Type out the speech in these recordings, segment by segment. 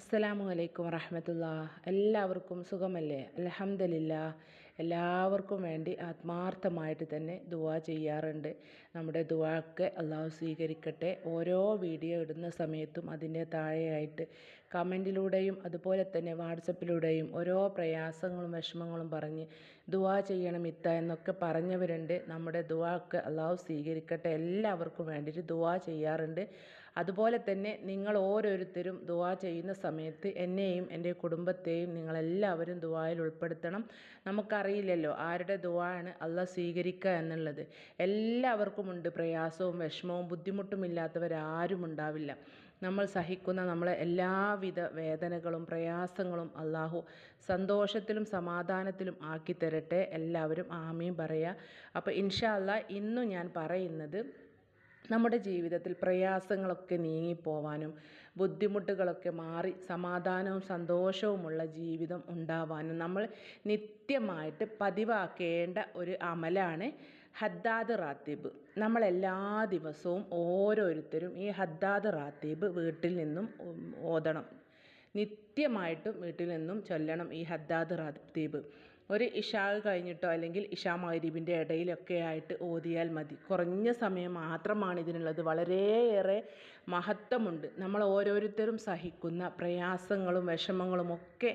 അസ്സലാമു അലൈക്കും വറഹമത്തുള്ള. എല്ലാവർക്കും സുഖമല്ലേ? അലഹമില്ല എല്ലാവർക്കും വേണ്ടി ആത്മാർത്ഥമായിട്ട് തന്നെ ദുവാ ചെയ്യാറുണ്ട്. നമ്മുടെ ദുവാക്ക് അള്ളാഹു സ്വീകരിക്കട്ടെ. ഓരോ വീഡിയോ ഇടുന്ന സമയത്തും അതിന്റെ താഴെയായിട്ട് കമന്റിലൂടെയും അതുപോലെ തന്നെ വാട്സപ്പിലൂടെയും ഓരോ പ്രയാസങ്ങളും വിഷമങ്ങളും പറഞ്ഞ് ദുവാ ചെയ്യണം ഇത്ത എന്നൊക്കെ പറഞ്ഞവരുണ്ട്. നമ്മുടെ ദുവാക്ക് അള്ളാഹു സ്വീകരിക്കട്ടെ. എല്ലാവർക്കും വേണ്ടിയിട്ട് ദുവാ ചെയ്യാറുണ്ട്. അതുപോലെ തന്നെ നിങ്ങൾ ഓരോരുത്തരും ദുവാ ചെയ്യുന്ന സമയത്ത് എന്നെയും എന്റെ കുടുംബത്തെയും നിങ്ങളെല്ലാവരും ദുവായിൽ ഉൾപ്പെടുത്തണം. നമുക്കറിയില്ലല്ലോ ആരുടെ ദുവാണ് അള്ള സ്വീകരിക്കുക എന്നുള്ളത്. എല്ലാവർക്കുമുണ്ട് പ്രയാസവും വിഷമവും ബുദ്ധിമുട്ടും ഇല്ലാത്തവരാരും ഉണ്ടാവില്ല. നമ്മൾ സഹിക്കുന്ന നമ്മളെ എല്ലാവിധ വേദനകളും പ്രയാസങ്ങളും അള്ളാഹു സന്തോഷത്തിലും സമാധാനത്തിലും ആക്കി തരട്ടെ എല്ലാവരും ആമീൻ പറയുക അപ്പോൾ ഇൻഷാ അള്ളാ ഇന്നും ഞാൻ പറയുന്നത് നമ്മുടെ ജീവിതത്തിൽ പ്രയാസങ്ങളൊക്കെ നീങ്ങിപ്പോവാനും ബുദ്ധിമുട്ടുകളൊക്കെ മാറി സമാധാനവും സന്തോഷവുമുള്ള ജീവിതം ഉണ്ടാവാനും നമ്മൾ നിത്യമായിട്ട് പതിവാക്കേണ്ട ഒരു അമലാണ് ഹദ്ദാദ് റാത്തീബ്. നമ്മളെല്ലാ ദിവസവും ഓരോരുത്തരും ഈ ഹദ്ദാദ് റാത്തീബ് വീട്ടിൽ നിന്നും ഓതണം. നിത്യമായിട്ടും വീട്ടിൽ നിന്നും ചൊല്ലണം ഈ ഹദ്ദാദ് റാത്തീബ്. ഒരു ഇഷാ കഴിഞ്ഞിട്ടോ അല്ലെങ്കിൽ ഇഷാ മഗ്രിബിന്റെ ഇടയിലൊക്കെ ആയിട്ട് ഓതിയാൽ മതി. കുറഞ്ഞ സമയം മാത്രമാണ് ഇതിനുള്ളത്. വളരെയേറെ മഹത്വമുണ്ട്. നമ്മൾ ഓരോരുത്തരും സഹിക്കുന്ന പ്രയാസങ്ങളും വിഷമങ്ങളും ഒക്കെ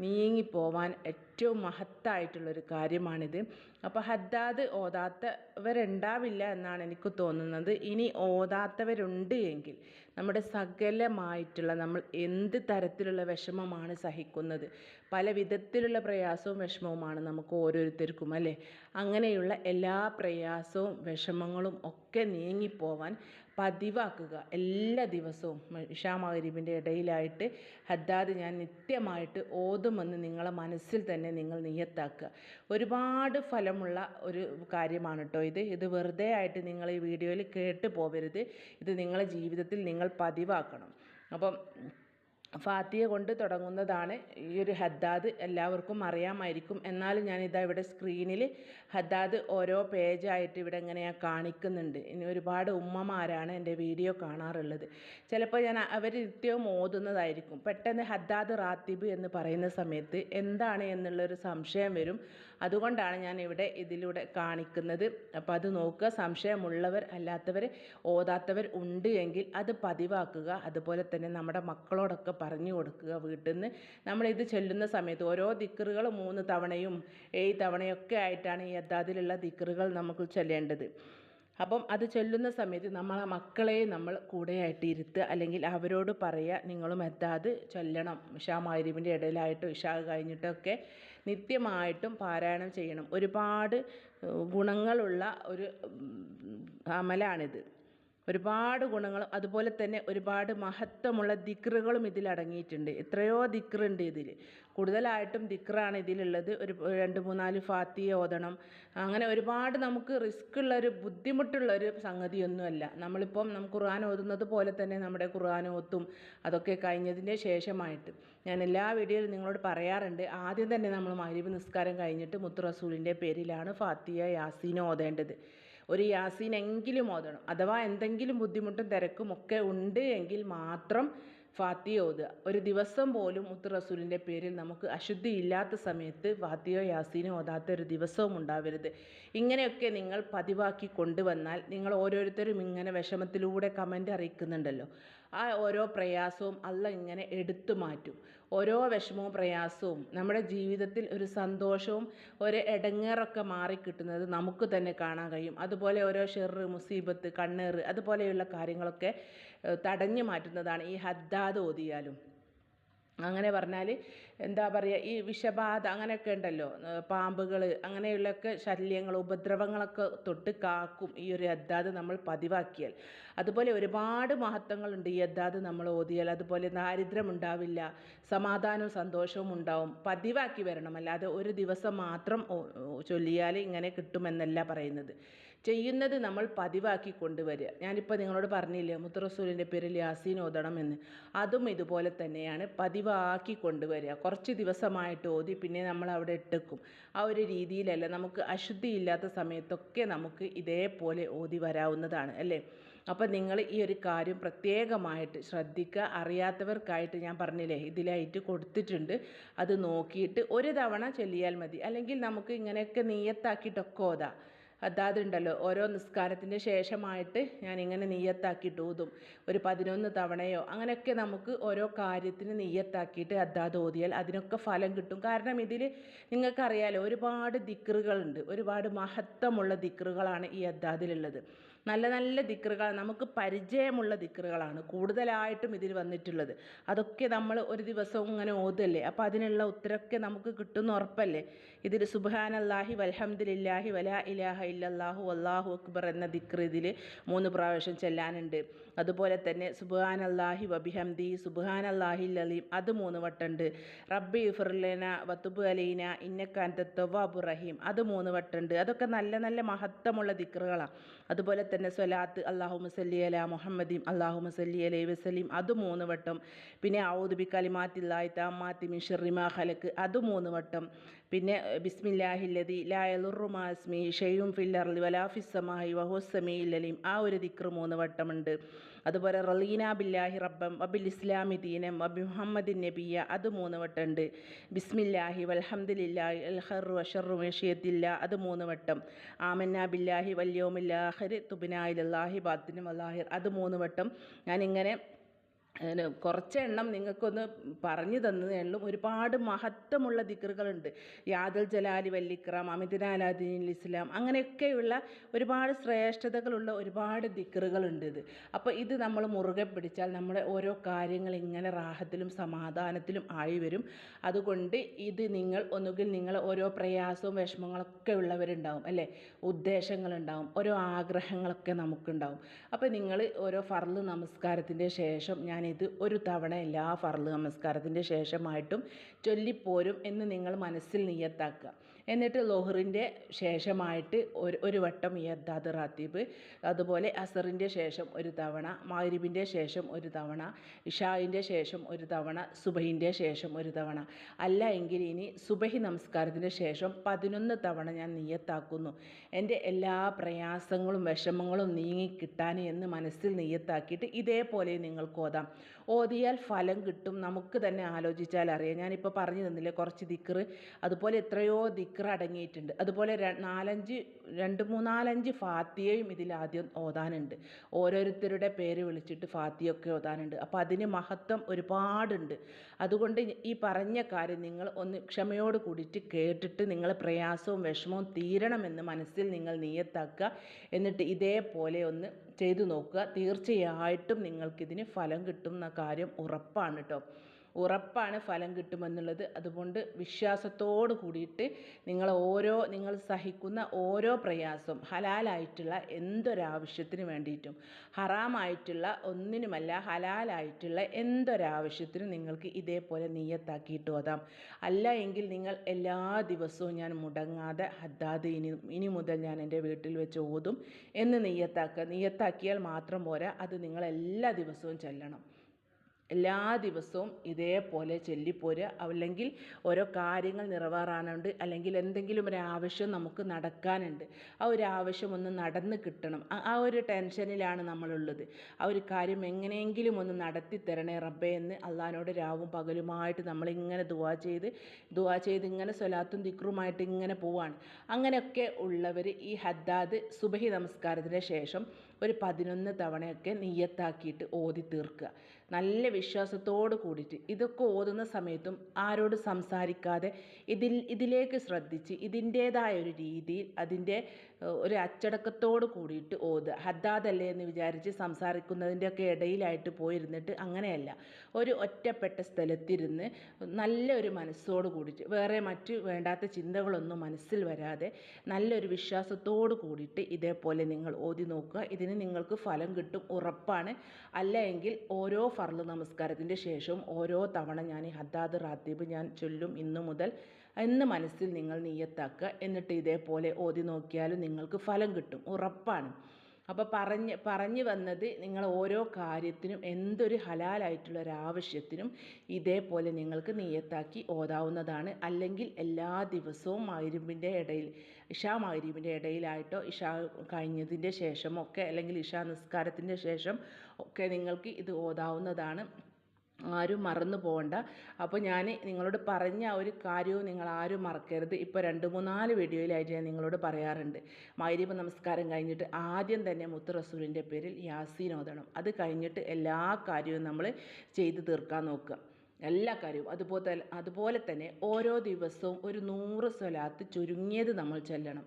നീങ്ങിപ്പോവാൻ ഏറ്റവും മഹത്തായിട്ടുള്ളൊരു കാര്യമാണിത്. അപ്പോൾ ഹദ്ദാദ് ഓതാത്തവരുണ്ടാവില്ല എന്നാണ് എനിക്ക് തോന്നുന്നത്. ഇനി ഓതാത്തവരുണ്ട് എങ്കിൽ നമ്മുടെ സകലമായിട്ടുള്ള നമ്മൾ എന്ത് തരത്തിലുള്ള വിഷമമാണ് സഹിക്കുന്നത്. പല വിധത്തിലുള്ള പ്രയാസവും വിഷമവുമാണ് നമുക്ക് ഓരോരുത്തർക്കും അല്ലേ? അങ്ങനെയുള്ള എല്ലാ പ്രയാസവും വിഷമങ്ങളും ഒക്കെ നീങ്ങിപ്പോവാൻ പതിവാക്കുക. എല്ലാ ദിവസവും ഇഷാ മഗ്രിബിന്റെ ഇടയിലായിട്ട് ഹദ്ദാദ് ഞാൻ നിത്യമായിട്ട് ഓതുമെന്ന് നിങ്ങളെ മനസ്സിൽ തന്നെ നിങ്ങൾ നിയത്താക്കുക. ഒരുപാട് ഫലമുള്ള ഒരു കാര്യമാണ് കേട്ടോ ഇത്. ഇത് വെറുതെ ആയിട്ട് നിങ്ങൾ ഈ വീഡിയോയിൽ കേട്ട് പോവരുത്. ഇത് നിങ്ങളെ ജീവിതത്തിൽ നിങ്ങൾ പതിവാക്കണം. അപ്പം ഫാത്തിയ കൊണ്ട് തുടങ്ങുന്നതാണ് ഈ ഒരു ഹദ്ദാദ്. എല്ലാവർക്കും അറിയാമായിരിക്കും. എന്നാലും ഞാനിതാ ഇവിടെ സ്ക്രീനിൽ ഹദ്ദാദ് ഓരോ പേജായിട്ട് ഇവിടെ എങ്ങനെയാണ് കാണിക്കുന്നുണ്ട്. ഇനി ഒരുപാട് ഉമ്മമാരാണ് എന്റെ വീഡിയോ കാണാറുള്ളത്. ചിലപ്പോൾ ഞാൻ അവർ നിത്യവും ഓതുന്നതായിരിക്കും. പെട്ടെന്ന് ഹദ്ദാദ് റാത്തിബ് എന്ന് പറയുന്ന സമയത്ത് എന്താണ് എന്നുള്ളൊരു സംശയം വരും. അതുകൊണ്ടാണ് ഞാൻ ഇവിടെ ഇതിലൂടെ കാണിക്കുന്നത്. അപ്പോൾ അത് നോക്കുക. സംശയമുള്ളവർ അല്ലാത്തവർ ഓതാത്തവർ ഉണ്ട് എങ്കിൽ അത് പതിവാക്കുക. അതുപോലെ തന്നെ നമ്മുടെ മക്കളോടൊക്കെ പറഞ്ഞു കൊടുക്കുക വീട്ടിൽ നിന്ന് നമ്മളിത് ചൊല്ലുന്ന സമയത്ത് ഓരോ ദിക്കറുകൾ മൂന്ന് തവണയും ഏഴ് തവണയൊക്കെ ആയിട്ടാണ് ഈ അദ്ദാദിലുള്ള ദിക്കറുകൾ നമുക്ക് ചൊല്ലേണ്ടത്. അപ്പം അത് ചൊല്ലുന്ന സമയത്ത് നമ്മളെ മക്കളെ നമ്മൾ കൂടെയായിട്ട് ഇരുത്തുക. അല്ലെങ്കിൽ അവരോട് പറയുക നിങ്ങളും എത്താത് ചൊല്ലണം. ഇഷാ മാരിവിന്റെ ഇടയിലായിട്ട് ഇഷാ കഴിഞ്ഞിട്ടൊക്കെ നിത്യമായിട്ടും പാരായണം ചെയ്യണം. ഒരുപാട് ഗുണങ്ങളുള്ള ഒരു അമലാണിത്. ഒരുപാട് ഗുണങ്ങളും അതുപോലെ തന്നെ ഒരുപാട് മഹത്വമുള്ള ദിക്റുകളും ഇതിൽ അടങ്ങിയിട്ടുണ്ട്. എത്രയോ ദിക്റുണ്ട് ഇതിൽ കൂടുതലായിട്ടും ദിക്റാണ് ഇതിലുള്ളത്. ഒരു രണ്ട് മൂന്നാൽ ഫാത്തിയ ഓതണം. അങ്ങനെ ഒരുപാട് നമുക്ക് റിസ്ക് ഉള്ള ഒരു ബുദ്ധിമുട്ടുള്ള ഒരു സംഗതിയൊന്നുമല്ല. നമ്മളിപ്പം നമുക്ക് ഖുർആൻ ഓതുന്നത് പോലെ തന്നെ നമ്മുടെ ഖുർആൻ ഓത്തും അതൊക്കെ കഴിഞ്ഞതിന്റെ ശേഷമായിട്ട്. ഞാൻ എല്ലാ വീഡിയോയിലും നിങ്ങളോട് പറയാറുണ്ട് ആദ്യം തന്നെ നമ്മൾ മഗ്രിബ് നിസ്കാരം കഴിഞ്ഞിട്ട് മുത്തു റസൂലിന്റെ പേരിലാണ് ഫാത്തിയ യാസീൻ ഓതേണ്ടത്. ഒരു യാസീൻ എങ്കിലും ഓതണം. അഥവാ എന്തെങ്കിലും ബുദ്ധിമുട്ടും തിരക്കും ഒക്കെ ഉണ്ട് എങ്കിൽ മാത്രം ഫാത്തിയ ഓതുക ഒരു ദിവസം പോലും മുത്ത് റസൂലിന്റെ പേരിൽ നമുക്ക് അശുദ്ധി ഇല്ലാത്ത സമയത്ത് ഫാത്തിയോ യാസീനോ ഓതാത്ത ഒരു ദിവസവും ഉണ്ടാവരുത്. ഇങ്ങനെയൊക്കെ നിങ്ങൾ പതിവാക്കി കൊണ്ടുവന്നാൽ നിങ്ങൾ ഓരോരുത്തരും ഇങ്ങനെ വിഷമത്തിലൂടെ കമന്റ് അറിയിക്കുന്നുണ്ടല്ലോ. ആ ഓരോ പ്രയാസവും അല്ല ഇങ്ങനെ എടുത്തു മാറ്റും. ഓരോ വിഷമവും പ്രയാസവും നമ്മുടെ ജീവിതത്തിൽ ഒരു സന്തോഷവും ഒരു ഇടങ്ങേറൊക്കെ മാറിക്കിട്ടുന്നത് നമുക്ക് തന്നെ കാണാൻ കഴിയും. അതുപോലെ ഓരോ ഷെറ് മുസീബത്ത് കണ്ണേറ് അതുപോലെയുള്ള കാര്യങ്ങളൊക്കെ തടഞ്ഞു മാറ്റുന്നതാണ് ഈ ഹദ്ദാദ് ഓതിയാലും. അങ്ങനെ പറഞ്ഞാൽ എന്താ പറയുക ഈ വിഷബാധ അങ്ങനെയൊക്കെ ഉണ്ടല്ലോ. പാമ്പുകൾ അങ്ങനെയുള്ളൊക്കെ ശല്യങ്ങൾ ഉപദ്രവങ്ങളൊക്കെ തൊട്ട് കാക്കും ഈ ഒരു അദ്ദാത് നമ്മൾ പതിവാക്കിയാൽ. അതുപോലെ ഒരുപാട് മഹത്വങ്ങളുണ്ട് ഈ അദ്ദാത് നമ്മൾ ഓതിയാൽ. അതുപോലെ ദാരിദ്ര്യം ഉണ്ടാവില്ല സമാധാനവും സന്തോഷവും ഉണ്ടാവും. പതിവാക്കി വരണം അല്ലാതെ ഒരു ദിവസം മാത്രം ചൊല്ലിയാൽ ഇങ്ങനെ കിട്ടുമെന്നല്ല പറയുന്നത്. ചെയ്യുന്നത് നമ്മൾ പതിവാക്കി കൊണ്ടുവരിക. ഞാനിപ്പോൾ നിങ്ങളോട് പറഞ്ഞില്ലേ മുത്തറസൂലിന്റെ പേരിൽ യാസീൻ ഓതണം എന്ന്. അതും ഇതുപോലെ തന്നെയാണ് പതിവാക്കി കൊണ്ടുവരിക. കുറച്ച് ദിവസമായിട്ട് ഓതി പിന്നെ നമ്മൾ അവിടെ ഇട്ടേക്കും. ആ ഒരു രീതിയിലല്ല നമുക്ക് അശുദ്ധി ഇല്ലാത്ത സമയത്തൊക്കെ നമുക്ക് ഇതേപോലെ ഓതി വരാവുന്നതാണ് അല്ലേ? അപ്പോൾ നിങ്ങൾ ഈ ഒരു കാര്യം പ്രത്യേകമായിട്ട് ശ്രദ്ധിക്കുക. അറിയാത്തവർക്കായിട്ട് ഞാൻ പറഞ്ഞില്ലേ ഇതിലായിട്ട് കൊടുത്തിട്ടുണ്ട്. അത് നോക്കിയിട്ട് ഒരു തവണ ചൊല്ലിയാൽ മതി. അല്ലെങ്കിൽ നമുക്ക് ഇങ്ങനെയൊക്കെ നീയത്താക്കിയിട്ടൊക്കെ ഓതാം. അതാതുണ്ടല്ലോ ഓരോ നിസ്കാരത്തിന് ശേഷമായിട്ട് ഞാൻ ഇങ്ങനെ നീയത്താക്കിയിട്ട് ഊതും. ഒരു പതിനൊന്ന് തവണയോ അങ്ങനെയൊക്കെ നമുക്ക് ഓരോ കാര്യത്തിന് നീയത്താക്കിയിട്ട് അതാത് ഓതിയാൽ അതിനൊക്കെ ഫലം കിട്ടും. കാരണം ഇതിൽ നിങ്ങൾക്കറിയാലോ ഒരുപാട് ദിക്റുകളുണ്ട്. ഒരുപാട് മഹത്വമുള്ള ദിക്റുകളാണ് ഈ അദ്ദാദിലുള്ളത് നല്ല നല്ല ദിക്റുകൾ നമുക്ക് പരിചയമുള്ള ദിക്റുകളാണ് കൂടുതലായിട്ടും ഇതിൽ വന്നിട്ടുള്ളത്. അതൊക്കെ നമ്മൾ ഒരു ദിവസവും ഇങ്ങനെ ഓതല്ലേ? അപ്പോൾ അതിനുള്ള ഉത്തരമൊക്കെ നമുക്ക് കിട്ടുന്ന ഉറപ്പല്ലേ? ഇതിൽ സുബാനല്ലാഹി വൽഹംദുലില്ലാഹി വലാ ഇലാഹ ഇല്ലല്ലാഹു അല്ലാഹു അക്ബർ എന്ന ദിക്ർ ഇതിൽ മൂന്ന് പ്രാവശ്യം ചെല്ലാനുണ്ട്. അതുപോലെ തന്നെ സുബ്ഹാനല്ലാഹി വബിഹംദി സുബ്ഹാനല്ലാഹിൽ അലീം അത് മൂന്ന് വട്ടമുണ്ട്. റബ്ബി ഫിർലന വത്തുബ് അലീന ഇന്നക്കാൻത തവാബു റഹീം അത് മൂന്ന് വട്ടമുണ്ട്. അതൊക്കെ നല്ല നല്ല മഹത്വമുള്ള ദിക്റുകളാണ്. അതുപോലെ തന്നെ സ്വലാത്ത് അള്ളാഹു മുസല്ലി അല മുഹമ്മദീം അള്ളാഹു മുസല്ലി അലൈ വസലീം അത് മൂന്ന് വട്ടം. പിന്നെ ഔദുബി കലിമാത്തില്ലായി താമാത്തി മിൻ ഷെറിമാ ഖലക്ക് അത് മൂന്ന് വട്ടം. പിന്നെ ബിസ്മില്ലാഹില്ലതി ലായലുറുമാസ്മി ഷെയ്യും ഫില്ലർലി വലാഫിസമായി വഹുസമി ലലീം ആ ഒരു ദിക്ർ മൂന്ന് വട്ടമുണ്ട്. അതുപോലെ റലീന ബില്ലാഹി റബ്ബം വബിൽ ഇസ്ലാമി ദീനം വബി മുഹമ്മദിൻ നബിയ അത് മൂന്ന് വട്ടമുണ്ട്. ബിസ്മില്ലാഹി വൽഹംദുലില്ലാഹി അൽ ഖർറു വഷറു മെഷിയത്തില്ല അത് മൂന്ന് വട്ടം. ആമന്ന ബില്ലാഹി വല്യോമില്ലാഹിർ തുബിനായിലല്ലാഹി ബാത്തിനും അല്ലാഹിർ അത് മൂന്ന് വട്ടം. ഞാനിങ്ങനെ അതിന് കുറച്ച് എണ്ണം നിങ്ങൾക്കൊന്ന് പറഞ്ഞു തന്നതേ ഉള്ളൂ ഒരുപാട് മഹത്വമുള്ള ദിക്റുകളുണ്ട്. യാദൽ ജലാലി വല്ലിക്രം അമിതിനാലാദീൻ ഇസ്ലാം അങ്ങനെയൊക്കെയുള്ള ഒരുപാട് ശ്രേഷ്ഠതകളുള്ള ഒരുപാട് ദിക്റുകളുണ്ട് ഇത്. അപ്പോൾ ഇത് നമ്മൾ മുറുകെ പിടിച്ചാൽ നമ്മുടെ ഓരോ കാര്യങ്ങൾ ഇങ്ങനെ റാഹത്തിലും സമാധാനത്തിലും ആയി വരും. അതുകൊണ്ട് ഇത് നിങ്ങൾ ഒന്നുകിൽ നിങ്ങൾ ഓരോ പ്രയാസവും വിഷമങ്ങളൊക്കെ ഉള്ളവരുണ്ടാവും അല്ലേ? ഉദ്ദേശങ്ങളുണ്ടാവും. ഓരോ ആഗ്രഹങ്ങളൊക്കെ നമുക്കുണ്ടാവും. അപ്പോൾ നിങ്ങൾ ഓരോ ഫർൾ നമസ്കാരത്തിന്റെ ശേഷം ഞാനിത് ഒരു തവണ എല്ലാ ഫർൾ നമസ്കാരത്തിന്റെ ശേഷമായിട്ടും ചൊല്ലിപ്പോരും എന്ന് നിങ്ങൾ മനസ്സിൽ നിയത്താക്കുക. എന്നിട്ട് ലോഹറിന്റെ ശേഷമായിട്ട് ഒരു ഒരു വട്ടം ഈ അദ്ദാദ് റാത്തീബ് അതുപോലെ അസറിന്റെ ശേഷം ഒരു തവണ മാരിബിന്റെ ശേഷം ഒരു തവണ ഇഷായിന്റെ ശേഷം ഒരു തവണ സുബഹിന്റെ ശേഷം ഒരു തവണ. അല്ല എങ്കിൽ ഇനി സുബഹി നമസ്കാരത്തിന്റെ ശേഷം പതിനൊന്ന് തവണ ഞാൻ നീയത്താക്കുന്നു. എന്റെ എല്ലാ പ്രയാസങ്ങളും വിഷമങ്ങളും നീങ്ങിക്കിട്ടാൻ എന്ന് മനസ്സിൽ നീയത്താക്കിയിട്ട് ഇതേപോലെ നിങ്ങൾക്ക് ഓതാം. ഓതിയാൽ ഫലം കിട്ടും നമുക്ക് തന്നെ ആലോചിച്ചാൽ അറിയാം. ഞാനിപ്പോൾ പറഞ്ഞു തന്നില്ലേ കുറച്ച് ദിക്ർ അതുപോലെ എത്രയോ ദിക്ർ അടങ്ങിയിട്ടുണ്ട്. അതുപോലെ നാലഞ്ച് രണ്ട് മൂന്നാലഞ്ച് ഫാത്തിയയും ഇതിൽ ആദ്യം ഓതാനുണ്ട്. ഓരോരുത്തരുടെ പേര് വിളിച്ചിട്ട് ഫാത്തിയൊക്കെ ഓതാനുണ്ട്. അപ്പോൾ അതിന് മഹത്വം ഒരുപാടുണ്ട്. അതുകൊണ്ട് ഈ പറഞ്ഞ കാര്യം നിങ്ങൾ ഒന്ന് ക്ഷമയോട് കൂടിയിട്ട് കേട്ടിട്ട് നിങ്ങൾ പ്രയാസവും വിഷമവും തീരണമെന്ന് മനസ്സിൽ നിങ്ങൾ നീയത്താക്കുക എന്നിട്ട് ഇതേപോലെ ഒന്ന് ചെയ്തു നോക്കുക. തീർച്ചയായിട്ടും നിങ്ങൾക്കിതിന് ഫലം കിട്ടും എന്ന കാര്യം ഉറപ്പാണ് കേട്ടോ ഉറപ്പാണ് ഫലം കിട്ടുമെന്നുള്ളത്. അതുകൊണ്ട് വിശ്വാസത്തോട് കൂടിയിട്ട് നിങ്ങൾ ഓരോ നിങ്ങൾ സഹിക്കുന്ന ഓരോ പ്രയാസവും ഹലാലായിട്ടുള്ള എന്തൊരാവശ്യത്തിന് വേണ്ടിയിട്ടും ഹറാമായിട്ടുള്ള ഒന്നിനുമല്ല ഹലാലായിട്ടുള്ള എന്തൊരാവശ്യത്തിനും നിങ്ങൾക്ക് ഇതേപോലെ നീയത്താക്കിയിട്ട് ഓതാം. അല്ല എങ്കിൽ നിങ്ങൾ എല്ലാ ദിവസവും ഞാൻ മുടങ്ങാതെ ഹദ്ദാദ് ഇനി ഇനി മുതൽ ഞാൻ എന്റെ വീട്ടിൽ വെച്ച് ഓതും എന്ന് നീയത്താക്കുക നീയത്താക്കിയാൽ മാത്രം പോരാ അത് നിങ്ങൾ എല്ലാ ദിവസവും ചെല്ലണം. എല്ലാ ദിവസവും ഇതേപോലെ ചൊല്ലിപ്പോരുക അല്ലെങ്കിൽ ഓരോ കാര്യങ്ങൾ നിറവേറാനുണ്ട്. അല്ലെങ്കിൽ എന്തെങ്കിലും ഒരു ആവശ്യം നമുക്ക് നടക്കാനുണ്ട്. ആ ഒരു ആവശ്യം ഒന്ന് നടന്ന് കിട്ടണം. ആ- ഒരു ടെൻഷനിലാണ് നമ്മളുള്ളത്. ആ ഒരു കാര്യം എങ്ങനെയെങ്കിലും ഒന്ന് നടത്തി തരണേ റബ്ബേ എന്ന് അള്ളഹാനോട് രാവും പകലുമായിട്ട് നമ്മളിങ്ങനെ ദുവാ ചെയ്ത് ദുവാ ചെയ്ത് ഇങ്ങനെ സ്വലാത്തും ദിക്റുമായിട്ട് ഇങ്ങനെ പോവാണ്. അങ്ങനെയൊക്കെ ഉള്ളവർ ഈ ഹദ്ദാദ് സുബഹി നമസ്കാരത്തിന് ശേഷം ഒരു പതിനൊന്ന് തവണയൊക്കെ നീയത്താക്കിയിട്ട് ഓതി തീർക്കുക. നല്ല വിശ്വാസത്തോട് കൂടിയിട്ട് ഇതൊക്കെ ഓതുന്ന സമയത്തും ആരോട് സംസാരിക്കാതെ ഇതിൽ ഇതിലേക്ക് ശ്രദ്ധിച്ച് ഇതിന്റേതായ ഒരു രീതിയിൽ അതിന്റെ ഒരു അച്ചടക്കത്തോട് കൂടിയിട്ട് ഓതുക. ഹദ്ദാദല്ലേ എന്ന് വിചാരിച്ച് സംസാരിക്കുന്നതിന്റെയൊക്കെ ഇടയിലായിട്ട് പോയിരുന്നിട്ട് അങ്ങനെയല്ല. ഒരു ഒറ്റപ്പെട്ട സ്ഥലത്തിരുന്ന് നല്ലൊരു മനസ്സോട് കൂടിയിട്ട് വേറെ മറ്റ് വേണ്ടാത്ത ചിന്തകളൊന്നും മനസ്സിൽ വരാതെ നല്ലൊരു വിശ്വാസത്തോട് കൂടിയിട്ട് ഇതേപോലെ നിങ്ങൾ ഓതി നോക്കുക. ഇതിന് നിങ്ങൾക്ക് ഫലം കിട്ടും ഉറപ്പാണ്. അല്ല എങ്കിൽ ഓരോ ഫർൾ നമസ്കാരത്തിന്റെ ശേഷവും ഓരോ തവണ ഞാൻ ഈ ഹദ്ദാദ് റാത്തീബ് ഞാൻ ചൊല്ലും ഇന്നു മുതൽ എന്ന് മനസ്സിൽ നിങ്ങൾ നീയത്താക്കുക എന്നിട്ട് ഇതേപോലെ ഓതി നോക്കിയാലും നിങ്ങൾക്ക് ഫലം കിട്ടും. ഉറപ്പാണ്. അപ്പോൾ പറഞ്ഞ് പറഞ്ഞു വന്നത് നിങ്ങൾ ഓരോ കാര്യത്തിനും എന്തൊരു ഹലാലായിട്ടുള്ള ഒരു ആവശ്യത്തിനും ഇതേപോലെ നിങ്ങൾക്ക് നീയത്താക്കി ഓതാവുന്നതാണ്. അല്ലെങ്കിൽ എല്ലാ ദിവസവും മൈരുമ്പിന്റെ ഇടയിൽ ഇഷാ മൈരുമ്പിന്റെ ഇടയിലായിട്ടോ ഇഷാ കഴിഞ്ഞതിന്റെ ശേഷമൊക്കെ അല്ലെങ്കിൽ ഇഷാ നിസ്കാരത്തിന്റെ ശേഷം ഒക്കെ നിങ്ങൾക്ക് ഇത് ഓതാവുന്നതാണ്. ആരും മറന്നു പോകണ്ട അപ്പോൾ ഞാൻ നിങ്ങളോട് പറഞ്ഞ ആ ഒരു കാര്യവും നിങ്ങൾ ആരും മറക്കരുത്. ഇപ്പോൾ രണ്ട് മൂന്നാൽ വീഡിയോയിലായിട്ട് ഞാൻ നിങ്ങളോട് പറയാറുണ്ട്. മൈരീപ നമസ്കാരം കഴിഞ്ഞിട്ട് ആദ്യം തന്നെ മുത്ത് റസൂലിന്റെ പേരിൽ യാസീൻ ഓതണം. അത് കഴിഞ്ഞിട്ട് എല്ലാ കാര്യവും നമ്മൾ ചെയ്തു തീർക്കാൻ നോക്കുക. എല്ലാ കാര്യവും. അതുപോലെ അതുപോലെ തന്നെ ഓരോ ദിവസവും ഒരു നൂറ് സ്വലാത്ത് ചുരുങ്ങിയത് നമ്മൾ ചൊല്ലണം.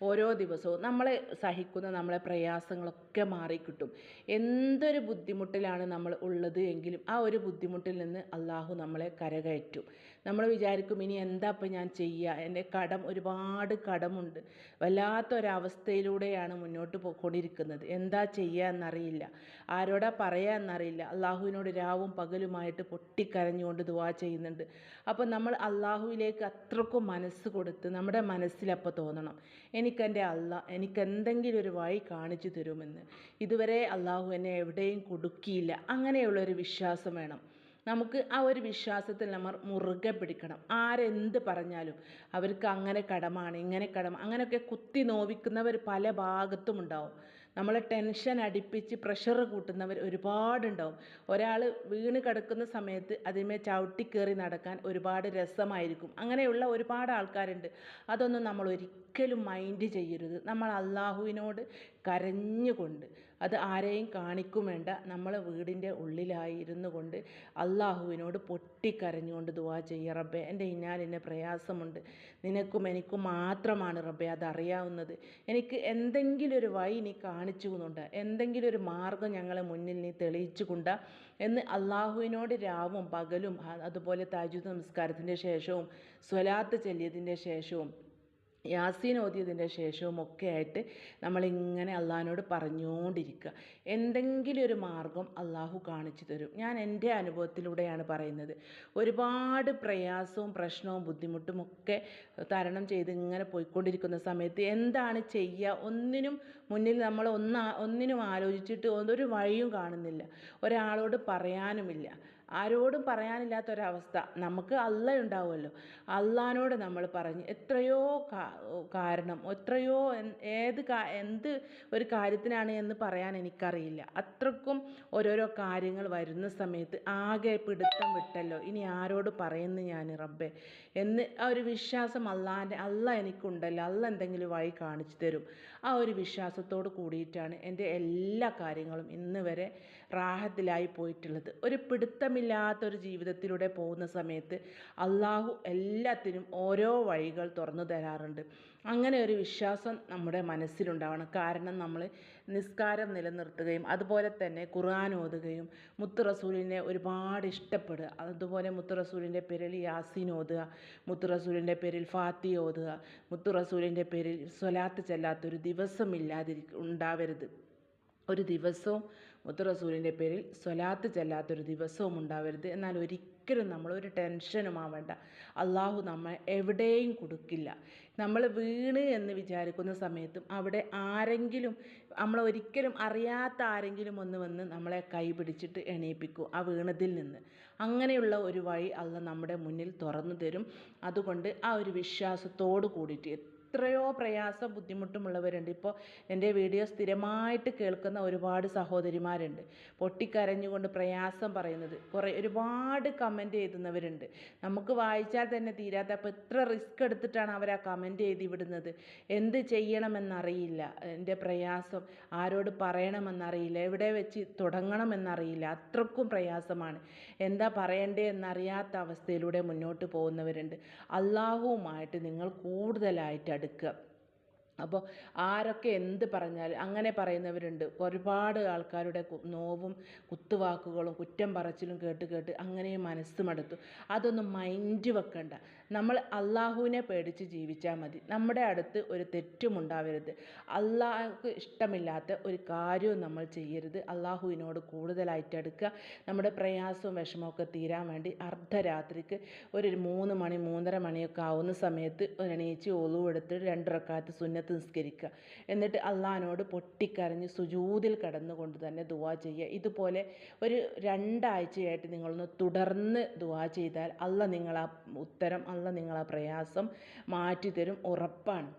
ഓരോ ദിവസവും നമ്മളെ സഹിക്കുന്ന നമ്മളെ പ്രയാസങ്ങളൊക്കെ മാറിക്കിട്ടും. എന്തൊരു ബുദ്ധിമുട്ടിലാണ് നമ്മൾ ഉള്ളത് എങ്കിലും ആ ഒരു ബുദ്ധിമുട്ടിൽ നിന്ന് അള്ളാഹു നമ്മളെ കരകയറ്റും. നമ്മൾ വിചാരിക്കും ഇനി എന്താ ഇപ്പം ഞാൻ ചെയ്യുക? എന്റെ കടം ഒരുപാട് കടമുണ്ട്. വല്ലാത്തൊരവസ്ഥയിലൂടെയാണ് മുന്നോട്ട് പോയിക്കൊണ്ടിരിക്കുന്നത് എന്താ ചെയ്യുക എന്നറിയില്ല. ആരോടാ പറയുക എന്നറിയില്ല. അള്ളാഹുവിനോട് രാവും പകലുമായിട്ട് പൊട്ടിക്കരഞ്ഞുകൊണ്ട് ദുവാ ചെയ്യുന്നുണ്ട്. അപ്പോൾ നമ്മൾ അള്ളാഹുവിലേക്ക് അത്രക്കും മനസ്സ് കൊടുത്ത് നമ്മുടെ മനസ്സിലപ്പോൾ തോന്നണം. എനിക്കെന്റെ അല്ല എനിക്ക് എന്തെങ്കിലും ഒരു വഴി കാണിച്ചു തരുമെന്ന്. ഇതുവരെ അള്ളാഹു എന്നെ എവിടെയും കുടുക്കിയില്ല. അങ്ങനെയുള്ളൊരു വിശ്വാസം വേണം. നമുക്ക് ആ ഒരു വിശ്വാസത്തിൽ നമ്മൾ മുറുകെ പിടിക്കണം. ആരെന്ത് പറഞ്ഞാലും അവർക്ക് അങ്ങനെ കടമാണ് ഇങ്ങനെ കടമ അങ്ങനെയൊക്കെ കുത്തി നോവിക്കുന്നവർ പല ഭാഗത്തും ഉണ്ടാവും. നമ്മളെ ടെൻഷൻ അടിപ്പിച്ച് പ്രഷർ കൂട്ടുന്നവർ ഒരുപാടുണ്ടാവും. ഒരാൾ വീണ് കിടക്കുന്ന സമയത്ത് അതിന്മേൽ ചവിട്ടി കയറി നടക്കാൻ ഒരുപാട് രസമായിരിക്കും. അങ്ങനെയുള്ള ഒരുപാട് ആൾക്കാരുണ്ട്. അതൊന്നും നമ്മൾ ഒരിക്കലും മൈൻഡ് ചെയ്യരുത്. നമ്മൾ അള്ളാഹുവിനോട് കരഞ്ഞുകൊണ്ട് അത് ആരെയും കാണിക്കും വേണ്ട. നമ്മൾ വീടിന്റെ ഉള്ളിലായി ഇരുന്നു കൊണ്ട് അള്ളാഹുവിനോട് പൊട്ടിക്കരഞ്ഞുകൊണ്ട് ദുവാ ചെയ്യുക റബ്ബേ. എന്റെ ഇന്നാലിന്ന പ്രയാസമുണ്ട്. നിനക്കും എനിക്കും മാത്രമാണ് റബ്ബേ അതറിയാവുന്നത് എനിക്ക് എന്തെങ്കിലും ഒരു വഴി നീ കാണിച്ചു കൊണ്ട. എന്തെങ്കിലും ഒരു മാർഗം ഞങ്ങളെ മുന്നിൽ നീ തെളിയിച്ചു കൊണ്ട. എന്ന് അള്ളാഹുവിനോട് രാവും പകലും അതുപോലെ താജുദ് നമസ്കാരത്തിന്റെ ശേഷവും സ്വലാത്ത് ചൊല്ലിയതിന്‍റെ ശേഷവും യാസീൻ ഓതിയതിന്റെ ശേഷവും ഒക്കെ ആയിട്ട് നമ്മളിങ്ങനെ അള്ളഹാനോട് പറഞ്ഞുകൊണ്ടിരിക്കുക. എന്തെങ്കിലും ഒരു മാർഗം അള്ളാഹു കാണിച്ചു തരും. ഞാൻ എന്റെ അനുഭവത്തിലൂടെയാണ് പറയുന്നത്. ഒരുപാട് പ്രയാസവും പ്രശ്നവും ബുദ്ധിമുട്ടും ഒക്കെ തരണം ചെയ്ത് ഇങ്ങനെ പോയിക്കൊണ്ടിരിക്കുന്ന സമയത്ത് എന്താണ് ചെയ്യുക? ഒന്നിനും മുന്നിൽ നമ്മൾ ഒന്ന് ഒന്നിനും ആലോചിച്ചിട്ട് ഒരു വഴിയും കാണുന്നില്ല. ഒരാളോട് പറയാനുമില്ല. ആരോടും പറയാനില്ലാത്തൊരവസ്ഥ നമുക്ക് അല്ല ഉണ്ടാവുമല്ലോ അള്ളഹാനോട് നമ്മൾ പറഞ്ഞ് എത്രയോ കാരണം എത്രയോ ഏത് എന്ത് ഒരു കാര്യത്തിനാണ് എന്ന് പറയാൻ എനിക്കറിയില്ല. അത്രക്കും ഓരോരോ കാര്യങ്ങൾ വരുന്ന സമയത്ത് ആകെ പിടുത്തം വിട്ടല്ലോ. ഇനി ആരോട് പറയുന്നു ഞാൻ റബ്ബെ? എന്ന് ആ ഒരു വിശ്വാസം അള്ളാന്റെ അല്ല എനിക്കുണ്ടല്ലോ. അല്ല എന്തെങ്കിലും വഴി കാണിച്ചു തരും. ആ ഒരു വിശ്വാസത്തോട് കൂടിയിട്ടാണ് എന്റെ എല്ലാ കാര്യങ്ങളും ഇന്ന് വരെ റാഹത്തിലായി പോയിട്ടുള്ളത്. ഒരു പിടുത്തമില്ലാത്തൊരു ജീവിതത്തിലൂടെ പോകുന്ന സമയത്ത് അള്ളാഹു എല്ലാത്തിനും ഓരോ വഴികൾ തുറന്നു തരാറുണ്ട്. അങ്ങനെ ഒരു വിശ്വാസം നമ്മുടെ മനസ്സിലുണ്ടാവണം. കാരണം നമ്മൾ നിസ്കാരം നിലനിർത്തുകയും അതുപോലെ തന്നെ ഖുർആൻ ഓതുകയും മുത്ത് റസൂലിനെ ഒരുപാട് ഇഷ്ടപ്പെടുക. അതുപോലെ മുത്ത് റസൂലിന്റെ പേരിൽ യാസീൻ ഓതുക മുത്ത് റസൂലിന്റെ പേരിൽ ഫാത്തി ഓതുക മുത്ത് റസൂലിന്റെ പേരിൽ സ്വലാത്ത് ചെല്ലാത്തൊരു ദിവസം ഇല്ലാതിരിക്കും ഉണ്ടാവരുത്. ഒരു ദിവസവും മുത്ത് റസൂലിന്റെ പേരിൽ സ്വലാത്ത് ചെല്ലാത്തൊരു ദിവസവും ഉണ്ടാവരുത്. എന്നാൽ ഒരിക്കലും നമ്മൾ ഒരു ടെൻഷനും ആവേണ്ട. അള്ളാഹു നമ്മൾ എവിടെയും കൊടുക്കില്ല. നമ്മൾ വീണ് എന്ന് വിചാരിക്കുന്ന സമയത്തും അവിടെ ആരെങ്കിലും നമ്മൾ ഒരിക്കലും അറിയാത്ത ആരെങ്കിലും ഒന്ന് വന്ന് നമ്മളെ കൈ പിടിച്ചിട്ട് എണീപ്പിക്കും ആ വീണതിൽ നിന്ന്. അങ്ങനെയുള്ള ഒരു വഴി അള്ള നമ്മുടെ മുന്നിൽ തുറന്നു തരും. അതുകൊണ്ട് ആ ഒരു വിശ്വാസത്തോട് കൂടിയിട്ട് എത്രയോ പ്രയാസം ബുദ്ധിമുട്ടുമുള്ളവരുണ്ട്. ഇപ്പോൾ എന്റെ വീഡിയോ സ്ഥിരമായിട്ട് കേൾക്കുന്ന ഒരുപാട് സഹോദരിമാരുണ്ട്. പൊട്ടിക്കരഞ്ഞുകൊണ്ട് പ്രയാസം പറയുന്നത്. കുറേ ഒരുപാട് കമന്റ് എഴുതുന്നവരുണ്ട്. നമുക്ക് വായിച്ചാൽ തന്നെ തീരാത്ത അപ്പോൾ എത്ര റിസ്ക് എടുത്തിട്ടാണ് അവർ ആ കമന്റ് എഴുതി വിടുന്നത്? എന്ത് ചെയ്യണമെന്നറിയില്ല. എന്റെ പ്രയാസം ആരോട് പറയണമെന്നറിയില്ല. എവിടെ വെച്ച് തുടങ്ങണമെന്നറിയില്ല. അത്രക്കും പ്രയാസമാണ്. എന്താ പറയണ്ടേ എന്നറിയാത്ത അവസ്ഥയിലൂടെ മുന്നോട്ട് പോകുന്നവരുണ്ട്. അള്ളാഹുവുമായിട്ട് നിങ്ങൾ കൂടുതലായിട്ട് അടുക്കുക അപ്പോൾ ആരൊക്കെ എന്ത് പറഞ്ഞാലും അങ്ങനെ പറയുന്നവരുണ്ട്. ഒരുപാട് ആൾക്കാരുടെ നോവും കുത്തുവാക്കുകളും കുറ്റം പറച്ചിലും കേട്ട് കേട്ട് അങ്ങനെ മനസ്സ് മടുത്തു. അതൊന്നും മൈൻഡ് വെക്കണ്ട. നമ്മൾ അള്ളാഹുവിനെ പേടിച്ച് ജീവിച്ചാൽ മതി. നമ്മുടെ അടുത്ത് ഒരു തെറ്റും ഉണ്ടാവരുത്. അള്ളാഹുക്ക് ഇഷ്ടമില്ലാത്ത ഒരു കാര്യവും നമ്മൾ ചെയ്യരുത്. അള്ളാഹുവിനോട് കൂടുതലായിട്ട് അടുക്കുക. നമ്മുടെ പ്രയാസവും വിഷമമൊക്കെ തീരാൻ വേണ്ടി അർദ്ധരാത്രിക്ക് ഒരു മൂന്ന് മണി മൂന്നര മണിയൊക്കെ ആവുന്ന സമയത്ത് എണീച്ച് ഒളിവെടുത്ത് രണ്ട് റക്കാത്ത് സുന്നത്ത് നിസ്കരിക്കുക. എന്നിട്ട് അള്ളാഹിനോട് പൊട്ടിക്കരഞ്ഞ് സുജൂതിൽ കിടന്നുകൊണ്ട് തന്നെ ദുവാ ചെയ്യുക. ഇതുപോലെ ഒരു രണ്ടാഴ്ചയായിട്ട് നിങ്ങളൊന്ന് തുടർന്ന് ദുവാ ചെയ്താൽ അള്ള നിങ്ങളാ ഉത്തരം അള്ള നിങ്ങളാ പ്രയാസം മാറ്റിത്തരും ഉറപ്പാണ്.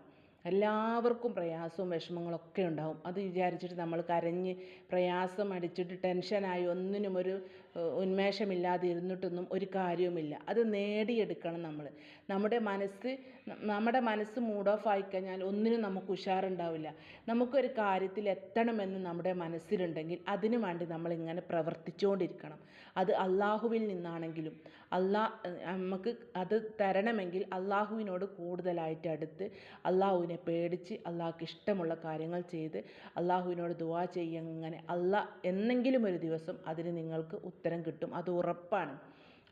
എല്ലാവർക്കും പ്രയാസവും വിഷമങ്ങളൊക്കെ ഉണ്ടാവും. അത് വിചാരിച്ചിട്ട് നമ്മൾ കരഞ്ഞ് പ്രയാസം അടിച്ചിട്ട് ടെൻഷനായി ഒന്നിനും ഒരു ഉന്മേഷമില്ലാതെ ഇരുന്നിട്ടൊന്നും ഒരു കാര്യവുമില്ല. അത് നേടിയെടുക്കണം നമ്മൾ നമ്മുടെ മനസ്സ് നമ്മുടെ മനസ്സ് മൂഡ് ഓഫ് ആയിക്കഴിഞ്ഞാൽ ഒന്നിനും നമുക്ക് ഉഷാറുണ്ടാവില്ല. നമുക്കൊരു കാര്യത്തിൽ എത്തണമെന്ന് നമ്മുടെ മനസ്സിലുണ്ടെങ്കിൽ അതിനു വേണ്ടി നമ്മളിങ്ങനെ പ്രവർത്തിച്ചുകൊണ്ടിരിക്കണം അത് അള്ളാഹുവിൽ നിന്നാണെങ്കിലും അള്ളാ നമുക്ക് അത് തരണമെങ്കിൽ അള്ളാഹുവിനോട് കൂടുതലായിട്ട് അടുത്ത് അള്ളാഹുവിനെ പേടിച്ച് അള്ളാഹ്ക്ക് ഇഷ്ടമുള്ള കാര്യങ്ങൾ ചെയ്ത് അള്ളാഹുവിനോട് ദുവാ ചെയ്യങ്ങനെ. അള്ളാഹ് എന്നെങ്കിലും ഒരു ദിവസം അതിന് നിങ്ങൾക്ക് ഉത്തരം കിട്ടും. അത് ഉറപ്പാണ്.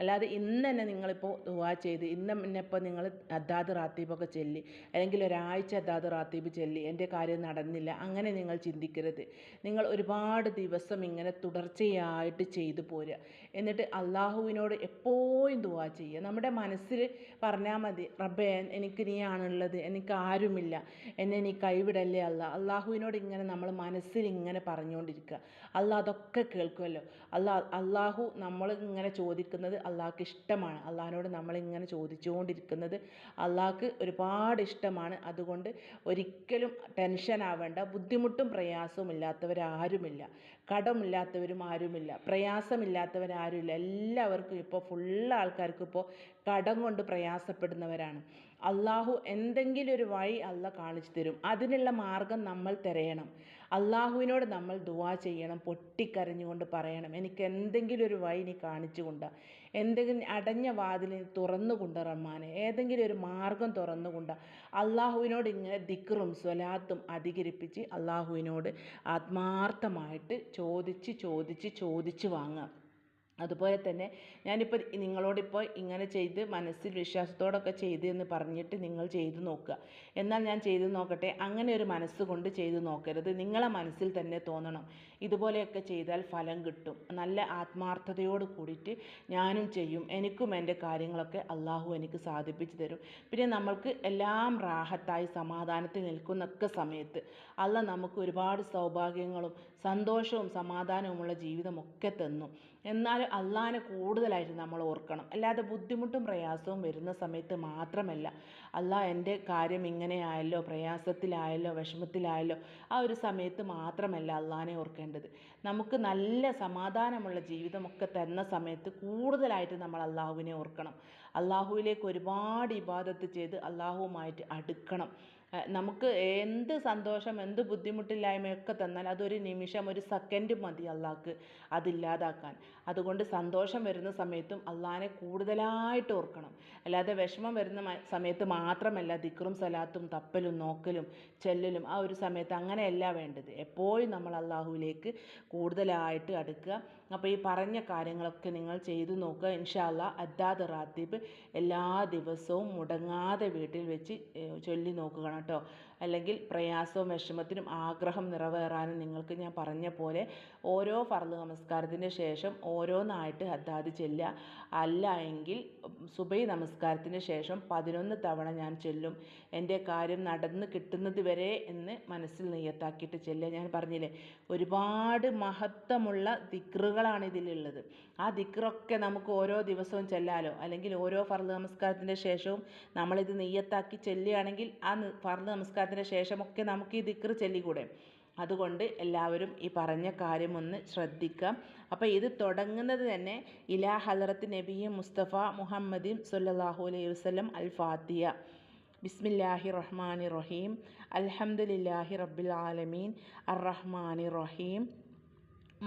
അല്ലാതെ ഇന്ന് തന്നെ നിങ്ങളിപ്പോൾ ദുവാ ചെയ്ത് ഇന്ന് തന്നെ ഇപ്പോൾ നിങ്ങൾ അദ്ദാദ് റാത്തീബൊക്കെ ചൊല്ലി അല്ലെങ്കിൽ ഒരാഴ്ച അദ്ദാദ് റാത്തീബ് ചൊല്ലി എന്റെ കാര്യം നടന്നില്ല അങ്ങനെ നിങ്ങൾ ചിന്തിക്കരുത്. നിങ്ങൾ ഒരുപാട് ദിവസം ഇങ്ങനെ തുടർച്ചയായിട്ട് ചെയ്തു പോരുക. എന്നിട്ട് അള്ളാഹുവിനോട് എപ്പോഴും ദുവാ ചെയ്യുക. നമ്മുടെ മനസ്സിൽ പറഞ്ഞാൽ മതി റബ്ബേ എനിക്ക് നീയാണുള്ളത് എനിക്ക് ആരുമില്ല എന്നെ നീ കൈവിടല്ലേ അല്ല? അള്ളാഹുവിനോട് ഇങ്ങനെ നമ്മൾ മനസ്സിൽ ഇങ്ങനെ പറഞ്ഞുകൊണ്ടിരിക്കുക. അല്ല അതൊക്കെ കേൾക്കുമല്ലോ. അല്ല അള്ളാഹു നമ്മൾ ഇങ്ങനെ ചോദിക്കുന്നത് അള്ളാഹ്ക്ക് ഇഷ്ടമാണ്. അള്ളാഹിനോട് നമ്മളിങ്ങനെ ചോദിച്ചുകൊണ്ടിരിക്കുന്നത് അള്ളാഹ്ക്ക് ഒരുപാട് ഇഷ്ടമാണ്. അതുകൊണ്ട് ഒരിക്കലും ടെൻഷൻ ആവേണ്ട. ബുദ്ധിമുട്ടും പ്രയാസവും ഇല്ലാത്തവരാരുമില്ല. കടമില്ലാത്തവരും ആരുമില്ല. പ്രയാസമില്ലാത്തവരാരുമില്ല. എല്ലാവർക്കും ഇപ്പോൾ ഫുൾ ആൾക്കാർക്കും ഇപ്പോൾ കടം കൊണ്ട് പ്രയാസപ്പെടുന്നവരാണ്. അള്ളാഹു എന്തെങ്കിലും ഒരു വഴി അല്ല കാണിച്ചു തരും. അതിനുള്ള മാർഗം നമ്മൾ തിരയണം. അള്ളാഹുവിനോട് നമ്മൾ ദുവാ ചെയ്യണം. പൊട്ടിക്കരഞ്ഞുകൊണ്ട് പറയണം. എനിക്ക് എന്തെങ്കിലും ഒരു വഴി നീ കാണിച്ചു കൊണ്ട എന്തെങ്കിലും അടഞ്ഞ വാതിലിന് തുറന്നു കൊണ്ട് റഹ്മാനെ ഏതെങ്കിലും ഒരു മാർഗം തുറന്നു കൊണ്ട് അള്ളാഹുവിനോട് ഇങ്ങനെ ദിക്റും സ്വലാത്തും അധികരിപ്പിച്ച് അള്ളാഹുവിനോട് ആത്മാർത്ഥമായിട്ട് ചോദിച്ച് ചോദിച്ച് ചോദിച്ച് വാങ്ങുക. അതുപോലെ തന്നെ ഞാനിപ്പോൾ നിങ്ങളോടിപ്പോൾ ഇങ്ങനെ ചെയ്ത് മനസ്സിൽ വിശ്വാസത്തോടൊക്കെ ചെയ്ത് എന്ന് പറഞ്ഞിട്ട് നിങ്ങൾ ചെയ്ത് നോക്കുക. എന്നാൽ ഞാൻ ചെയ്ത് നോക്കട്ടെ? അങ്ങനെ ഒരു മനസ്സുകൊണ്ട് ചെയ്ത് നോക്കരുത്. നിങ്ങളെ മനസ്സിൽ തന്നെ തോന്നണം. ഇതുപോലെയൊക്കെ ചെയ്താൽ ഫലം കിട്ടും. നല്ല ആത്മാർത്ഥതയോട് കൂടിയിട്ട് ഞാനും ചെയ്യും. എനിക്കും എന്റെ കാര്യങ്ങളൊക്കെ അള്ളാഹു എനിക്ക് സാധിപ്പിച്ചു തരും. പിന്നെ നമ്മൾക്ക് എല്ലാം റാഹത്തായി സമാധാനത്തിൽ നിൽക്കുന്നൊക്കെ സമയത്ത് അല്ല നമുക്ക് ഒരുപാട് സൗഭാഗ്യങ്ങളും സന്തോഷവും സമാധാനവുമുള്ള ജീവിതമൊക്കെ തന്നു. എന്നാൽ അള്ളാഹിനെ കൂടുതലായിട്ട് നമ്മൾ ഓർക്കണം. അല്ലാതെ ബുദ്ധിമുട്ടും പ്രയാസവും വരുന്ന സമയത്ത് മാത്രമല്ല അള്ളാഹ് എന്റെ കാര്യം ഇങ്ങനെയായല്ലോ പ്രയാസത്തിലായല്ലോ വിഷമത്തിലായല്ലോ ആ ഒരു സമയത്ത് മാത്രമല്ല അള്ളാഹിനെ ഓർക്കേണ്ടത്. നമുക്ക് നല്ല സമാധാനമുള്ള ജീവിതമൊക്കെ തരുന്ന സമയത്ത് കൂടുതലായിട്ട് നമ്മൾ അള്ളാഹുവിനെ ഓർക്കണം. അള്ളാഹുവിലേക്ക് ഒരുപാട് ഇബാദത്ത് ചെയ്ത് അള്ളാഹുവുമായിട്ട് അടുക്കണം. നമുക്ക് എന്ത് സന്തോഷം എന്ത് ബുദ്ധിമുട്ടില്ലായ്മയൊക്കെ തന്നാൽ അതൊരു നിമിഷം ഒരു സെക്കൻഡ് മതി അള്ളാഹ്ക്ക് അതില്ലാതാക്കാൻ അതുകൊണ്ട് സന്തോഷം വരുന്ന സമയത്തും അള്ളാഹിനെ കൂടുതലായിട്ട് ഓർക്കണം. അല്ലാതെ വിഷമം വരുന്ന സമയത്ത് മാത്രമല്ല ദിക്റും സലാത്തും തപ്പലും നോക്കലും ചെല്ലലും ആ ഒരു സമയത്ത് അങ്ങനെയല്ല വേണ്ടത്. എപ്പോഴും നമ്മൾ അള്ളാഹുവിലേക്ക് കൂടുതലായിട്ട് അടുക്കുക. അപ്പോൾ ഈ പറഞ്ഞ കാര്യങ്ങളൊക്കെ നിങ്ങൾ ചെയ്തു നോക്കുക. ഇൻഷാല്ല അദ്ദാദ് റാത്തീബ് എല്ലാ ദിവസവും മുടങ്ങാതെ വീട്ടിൽ വെച്ച് ചൊല്ലി നോക്കുക കേട്ടോ. അല്ലെങ്കിൽ പ്രയാസവും വിഷമത്തിനും ആഗ്രഹം നിറവേറാനും നിങ്ങൾക്ക് ഞാൻ പറഞ്ഞ പോലെ ഓരോ ഫർദ് നമസ്കാരത്തിന് ശേഷം ഓരോന്നായിട്ട് ഹദ്ദാദ് ചെല്ലുക. അല്ല എങ്കിൽ സുബൈ നമസ്കാരത്തിന് ശേഷം പതിനൊന്ന് തവണ ഞാൻ ചെല്ലും. എന്റെ കാര്യം നടന്ന് കിട്ടുന്നത് വരെ എന്ന് മനസ്സിൽ നെയ്യത്താക്കിയിട്ട് ചെല്ലുക. ഞാൻ പറഞ്ഞില്ലേ ഒരുപാട് മഹത്വമുള്ള ദിക്റുകളാണ് ഇതിലുള്ളത്. ആ ദിക്റൊക്കെ നമുക്ക് ഓരോ ദിവസവും ചെല്ലാലോ? അല്ലെങ്കിൽ ഓരോ ഫർദ് നമസ്കാരത്തിന്റെ ശേഷവും നമ്മളിത് നെയ്യത്താക്കി ചെല്ലുകയാണെങ്കിൽ ആ ഫർദ് നമസ്കാരത്തിന് ശേഷമൊക്കെ നമുക്ക് ഈ ദിക്ർ ചൊല്ലിക്കൂടെ? അതുകൊണ്ട് എല്ലാവരും ഈ പറഞ്ഞ കാര്യം ഒന്ന് ശ്രദ്ധിക്കാം. അപ്പോൾ ഇത് തുടങ്ങുന്നത് തന്നെ ഇലാ ഹലറത്ത് നബിയ മുസ്തഫ മുഹമ്മദീൻ സ്വല്ലല്ലാഹു അലൈഹി വസല്ലം അൽ ഫാത്തിയ ബിസ്മില്ലാഹി റഹ്മാനി റഹീം അൽഹംദുലില്ലാഹി റബ്ബിൽ ആലമീൻ. അർ റഹ്മാനി റഹീം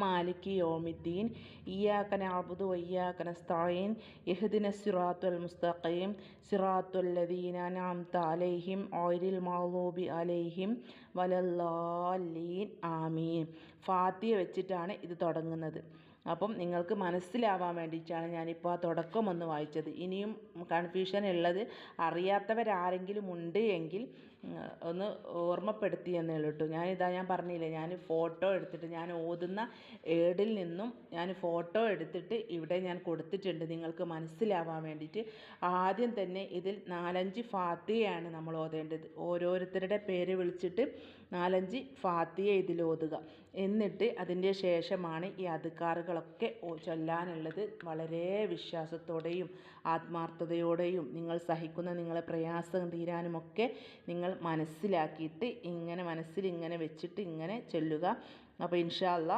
മാലിക് യോമിദ്ദീൻ ഇയ്യാക അബുദു വയ്യാക നസ്തഈൻ ഇഹ്ദിന സിറാത്തുൽ മുസ്തഖീം സിറാത്തുൽ ലദീന അൻഅംത അലൈഹിം ഗൈറിൽ മഗ്ദൂബി അലൈഹിം വലല്ലാലീൻ ആമീൻ. ഫാത്തിയ വെച്ചിട്ടാണ് ഇത് തുടങ്ങുന്നത്. അപ്പം നിങ്ങൾക്ക് മനസ്സിലാവാൻ വേണ്ടിയിട്ടാണ് ഞാനിപ്പോൾ ആ തുടക്കം ഒന്ന് വായിച്ചത്. ഇനിയും കൺഫ്യൂഷൻ ഉള്ളത് അറിയാത്തവരാരെങ്കിലും ഉണ്ട് എങ്കിൽ ഒന്ന് ഓർമ്മപ്പെടുത്തി എന്നേ ഉള്ളൂ ഞാനിതാ ഞാൻ പറഞ്ഞില്ലേ ഞാൻ ഫോട്ടോ എടുത്തിട്ട് ഞാൻ ഓതുന്ന ഏടിൽ നിന്നും ഞാൻ ഫോട്ടോ എടുത്തിട്ട് ഇവിടെ ഞാൻ കൊടുത്തിട്ടുണ്ട്. നിങ്ങൾക്ക് മനസ്സിലാവാൻ വേണ്ടിയിട്ട് ആദ്യം തന്നെ ഇതിൽ നാലഞ്ച് ഫാത്തിയാണ് നമ്മൾ ഓതേണ്ടത്. ഓരോരുത്തരുടെ പേര് വിളിച്ചിട്ട് നാലഞ്ച് ഫാത്തിയെ ഇതിൽ ഓതുക. എന്നിട്ട് അതിന്റെ ശേഷമാണ് ഈ അധികാറുകളൊക്കെ ചൊല്ലാനുള്ളത്. വളരെ വിശ്വാസത്തോടെയും ആത്മാർത്ഥതയോടെയും നിങ്ങൾ സഹിക്കുന്ന നിങ്ങളെ പ്രയാസം തീരാനുമൊക്കെ നിങ്ങൾ മനസ്സിലാക്കിയിട്ട് ഇങ്ങനെ മനസ്സിൽ ഇങ്ങനെ വെച്ചിട്ട് ഇങ്ങനെ ചൊല്ലുക. അപ്പോൾ ഇൻഷാല്ല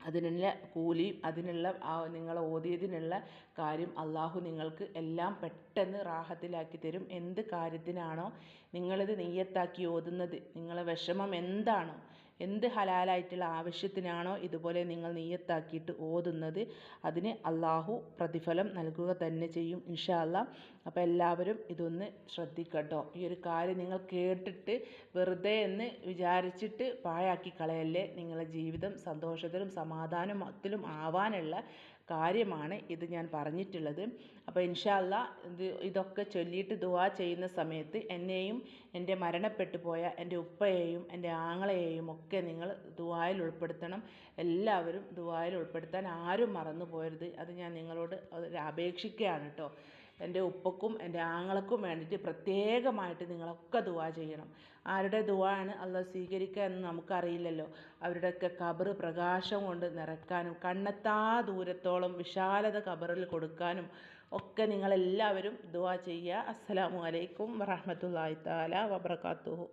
അതിനുള്ള കൂലിയും അതിനുള്ള നിങ്ങൾ ഓതിയതിനുള്ള കാര്യം അള്ളാഹു നിങ്ങൾക്ക് എല്ലാം പെട്ടെന്ന് റാഹത്തിലാക്കി തരും. എന്ത് കാര്യത്തിനാണോ നിങ്ങളിത് നെയ്യത്താക്കി ഓതുന്നത് നിങ്ങളെ വിഷമം എന്താണോ എന്ത് ഹലാലായിട്ടുള്ള ആവശ്യത്തിനാണോ ഇതുപോലെ നിങ്ങൾ നെയ്യത്താക്കിയിട്ട് ഓതുന്നത് അതിന് അള്ളാഹു പ്രതിഫലം നൽകുക തന്നെ ചെയ്യും ഇൻഷാ അല്ലാ അപ്പോൾ എല്ലാവരും ഇതൊന്ന് ശ്രദ്ധിക്കട്ടോ. ഈ ഒരു കാര്യം നിങ്ങൾ കേട്ടിട്ട് വെറുതെ എന്ന് വിചാരിച്ചിട്ട് പാഴാക്കി കളയല്ലേ നിങ്ങളുടെ ജീവിതം സന്തോഷത്തിലും സമാധാനത്തിലും ആവാനുള്ള കാര്യമാണ് ഇത് ഞാൻ പറഞ്ഞിട്ടുള്ളത്. അപ്പോൾ ഇൻഷാല്ല ഇത് ഇതൊക്കെ ചൊല്ലിയിട്ട് ദുവാ ചെയ്യുന്ന സമയത്ത് എന്നെയും എന്റെ മരണപ്പെട്ടു പോയ എന്റെ ഉപ്പയെയും എന്റെ ആങ്ങളെയും ഒക്കെ നിങ്ങൾ ദുആയിൽ ഉൾപ്പെടുത്തണം. എല്ലാവരും ദുആയിൽ ഉൾപ്പെടുത്താൻ ആരും മറന്നു പോയരുത് അത് ഞാൻ നിങ്ങളോട് അപേക്ഷിക്കുകയാണ് കേട്ടോ. എന്റെ ഉപ്പക്കും എന്റെ ആങ്ങളക്കും വേണ്ടിയിട്ട് പ്രത്യേകമായിട്ട് നിങ്ങളൊക്കെ ദുവാ ചെയ്യണം. ആരുടെ ദുവാണ് അള്ളാഹ് സ്വീകരിക്കുക എന്ന് നമുക്കറിയില്ലല്ലോ. അവരുടെയൊക്കെ ഖബർ പ്രകാശം കൊണ്ട് നിറക്കാനും കണ്ണെത്താ ദൂരത്തോളം വിശാലത കബറിൽ കൊടുക്കാനും ഒക്കെ നിങ്ങളെല്ലാവരും ദുവാ ചെയ്യുക. അസ്സലാമു അലൈക്കും വറഹ്മത്തുള്ളാഹി തആല വബറകാതുഹു